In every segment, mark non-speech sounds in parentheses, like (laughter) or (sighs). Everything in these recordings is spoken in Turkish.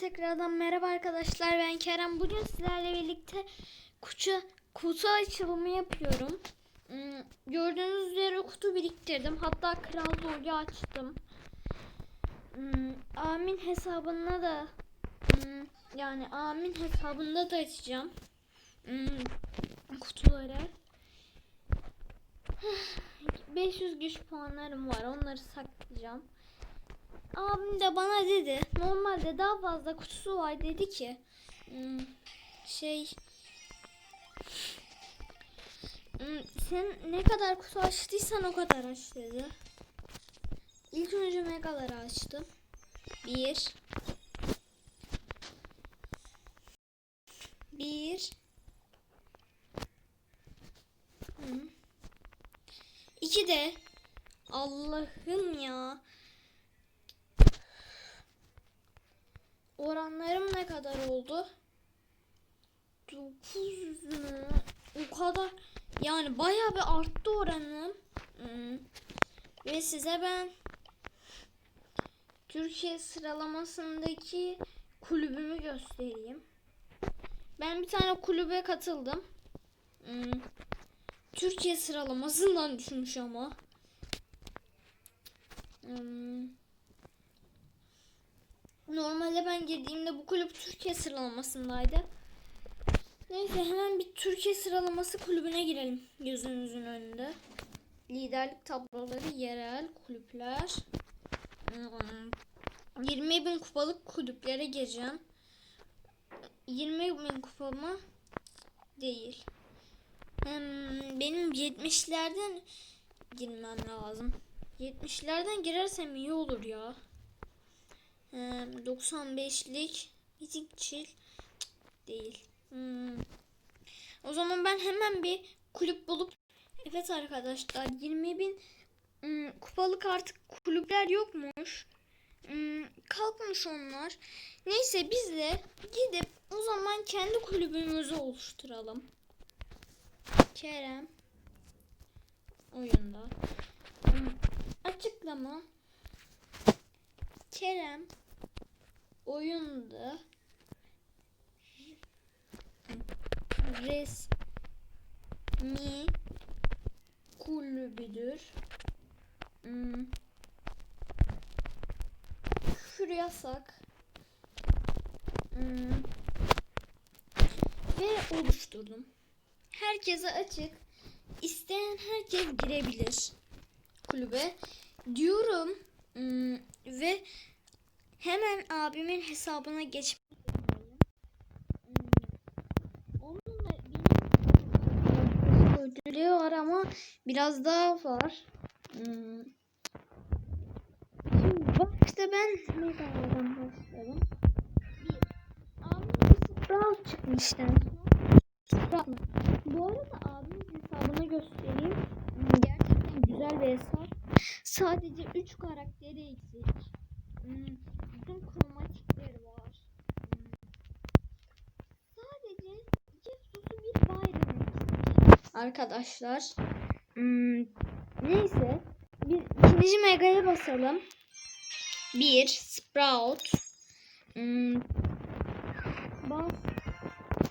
Tekrardan merhaba arkadaşlar ben Kerem. Bugün sizlerle birlikte kutu, kutu açılımı yapıyorum. Hmm, Gördüğünüz üzere kutu biriktirdim. Hatta kral logo açtım. Hmm, Amin hesabına da hmm, yani Amin hesabında da açacağım. Kutuları. (sighs) 500 güç puanlarım var. Onları saklayacağım. Abim de bana dedi. Normalde daha fazla kutusu var dedi ki. hmm, Şey. hmm, Sen ne kadar kutu açtıysan o kadar aç dedi. İlk önce megaları açtım. Bir. Bir. İki de. Allah'ım ya. Oranlarım ne kadar oldu? 900 mü? O kadar. Yani bayağı bir arttı oranım. Hmm. Ve size ben Türkiye sıralamasındaki kulübümü göstereyim. Ben bir tane kulübe katıldım. Hmm. Türkiye sıralamasından düşmüş ama. Hmm. Normalde ben girdiğimde bu kulüp Türkiye sıralamasındaydı. Neyse hemen bir Türkiye sıralaması kulübüne girelim gözünüzün önünde. Liderlik tabloları, yerel kulüpler. Hmm, 20 bin kupalık kulüplere gireceğim. 20 bin kupa mı? Değil. Hem benim 70'lerden girmem lazım. 70'lerden girersem iyi olur ya. Ee, 95'lik Mitikçil değil. Hmm. O zaman ben hemen bir kulüp bulup Evet arkadaşlar 20 bin hmm, kupalık artık kulüpler yokmuş. Hmm, kalkmış onlar. Neyse biz de gidip o zaman kendi kulübümüzü oluşturalım. Kerem oyunda. Hmm, açıklama Kerem oyunda resmi kulübüdür. Hmm. Şuraya sak. Hmm. Ve oluşturdum. Herkese açık. İsteyen herkes girebilir kulübe. Diyorum hmm, ve hemen abimin hesabına geçmek var ama biraz daha var. Hmm. Şimdi başta ben megalardan başlarım. Bir. Abimin Sprout çıkmıştı. Sprout. Bu arada abimin hesabını göstereyim. Gerçekten güzel bir hesap. Sadece 3 karakteri eksik. Hmm, bütün kromatikleri var. Hmm. Sadece Jesus'u bir Byron eksik. Arkadaşlar. Hmm, neyse. Bir ikinci megaya basalım. Bir Sprout. Hmm, bas.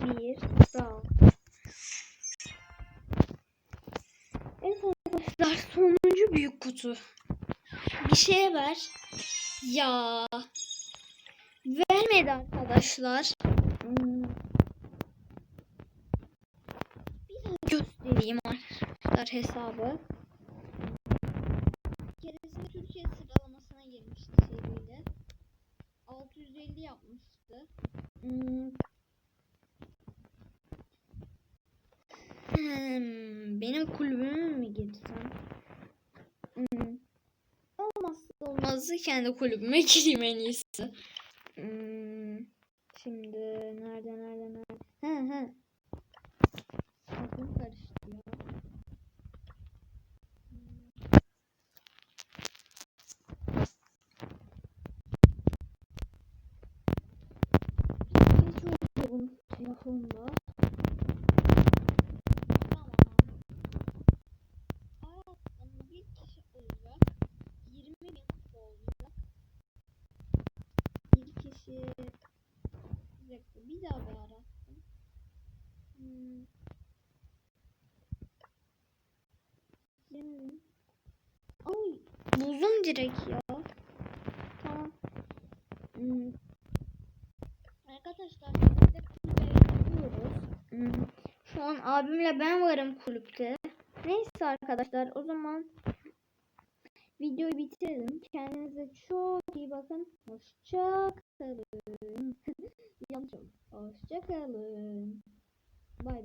Bir Sprout. Evet arkadaşlar sonuncu büyük kutu. Bir şey ver. Ya. Vermedi arkadaşlar. Hmm. Bir daha göstereyim arkadaşlar hesabı. Keresinde Türkiye sıralamasına girmişti seride. 650 yapmıştı. Hmm. Hmm, benim kulübüme mi girsem? Hmm. Olmazsa olmazdı kendi kulübüme gireyim en iyisi. Hmm. Şimdi nerede nerede Bunun telefonda. Kişi olacak. 20 bin kupa olacak. Bir kişi Bir daha bir arattım. Şimdi. Ay buldum direkt ya. Tamam. Hmm. Arkadaşlar biz de kulübe gidiyoruz. Hmm. Şu an abimle ben varım kulüpte. Neyse arkadaşlar o zaman videoyu bitirelim. Kendinize çok iyi bakın. Hoşça kalın. (laughs) Yanlış oldu. Hoşça kalın. Bay bay.